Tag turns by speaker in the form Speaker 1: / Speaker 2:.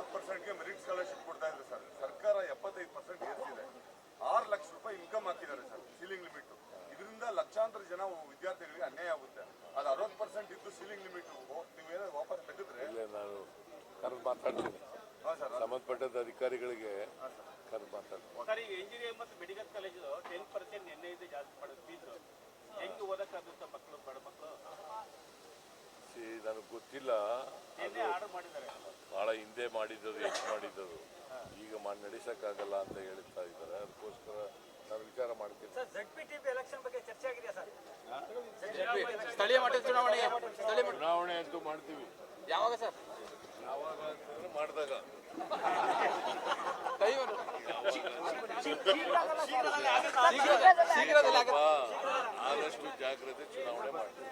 Speaker 1: ಮೂವತ್ತು ಪರ್ಸೆಂಟ್ಗೆ merit scholarship ಕೊಡ್ತಾ ಇದ್ದಾರೆ ಸರ್. ಸರ್ಕಾರ ಎಪ್ಪತ್ತೈದು ಪರ್ಸೆಂಟ್ ಏರಿಸಿದೆ ಆರು ಲಕ್ಷ ರೂಪಾಯಿ ಇನ್ಕಮ್ ಹಾಕಿದ್ದಾರೆ ಸರ್ ಸೀಲಿಂಗ್ ಲಿಮಿಟ್ ಇದರಿಂದ ಲಕ್ಷಾಂತರ ಜನ ವಿದ್ಯಾರ್ಥಿಗಳಿಗೆ ಅನ್ಯಾಯ ಆಗುತ್ತೆ. ಅದು ಅರವತ್ತು ಪರ್ಸೆಂಟ್ ಇದ್ದು ಸೀಲಿಂಗ್ ಲಿಮಿಟ್ ನೀವೇನಾದ್ರು ವಾಪಸ್ ತೆಗೆದ್ರೆ?
Speaker 2: ನಾನು ಕರೆದು ಮಾತಾಡ್ತೀನಿ. ಸಂಬಂಧಪಟ್ಟಂತ ಅಧಿಕಾರಿಗಳಿಗೆ ಕರೆದು ಮಾತಾಡ್ತೀನಿ.
Speaker 3: ಸರ್ ಈಗ ಇಂಜಿನಿಯರ್ ಮತ್ತು ಮೆಡಿಕಲ್ ಕಾಲೇಜು ಟೆನ್ ಪರ್ಸೆಂಟ್ ನಿನ್ನೆ ಇದೆ ಜಾಸ್ತಿ ಮಾಡೋದು ಫೀಸು ಹೆಂಗೆ ಓದಕ್ಕಾಗುತ್ತೆ ಮಕ್ಕಳು ಬಡ ಮಕ್ಕಳು
Speaker 2: ನನಗೆ ಗೊತ್ತಿಲ್ಲ.
Speaker 3: ಆರ್ಡರ್ ಮಾಡಿದ್ದಾರೆ.
Speaker 2: ಭಾಳ ಹಿಂದೆ ಮಾಡಿದ್ದದು ಹೆಚ್ಚು ಮಾಡಿದ್ದದು. ಈಗ ಮಾಡಿ ನಡೆಸೋಕ್ಕಾಗಲ್ಲ ಅಂತ ಹೇಳ್ತಾ ಇದ್ದಾರೆ. ಅದಕ್ಕೋಸ್ಕರ ನಾವು ವಿಚಾರ ಮಾಡ್ತೀವಿ.
Speaker 4: ಸ್ಥಳೀಯ
Speaker 5: ಮಟ್ಟದ ಚುನಾವಣೆ ಸ್ಥಳೀಯ ಮಟ್ಟ-
Speaker 2: ಚುನಾವಣೆ ಅಂತೂ ಮಾಡ್ತೀವಿ.
Speaker 5: ಯಾವಾಗ ಸರ್?
Speaker 2: ಯಾವಾಗ ಮಾಡಿದಾಗ.
Speaker 5: ದಯವಿಟ್ಟು.
Speaker 4: ಶೀಘ್ರದಲ್ಲಿ ಆಗುತ್ತೆ. ಶೀಘ್ರದಲ್ಲಿ
Speaker 5: ಆಗುತ್ತೆ.
Speaker 2: ಆದಷ್ಟು ಜಾಗ್ರತೆ ಚುನಾವಣೆ ಮಾಡ್ತೀವಿ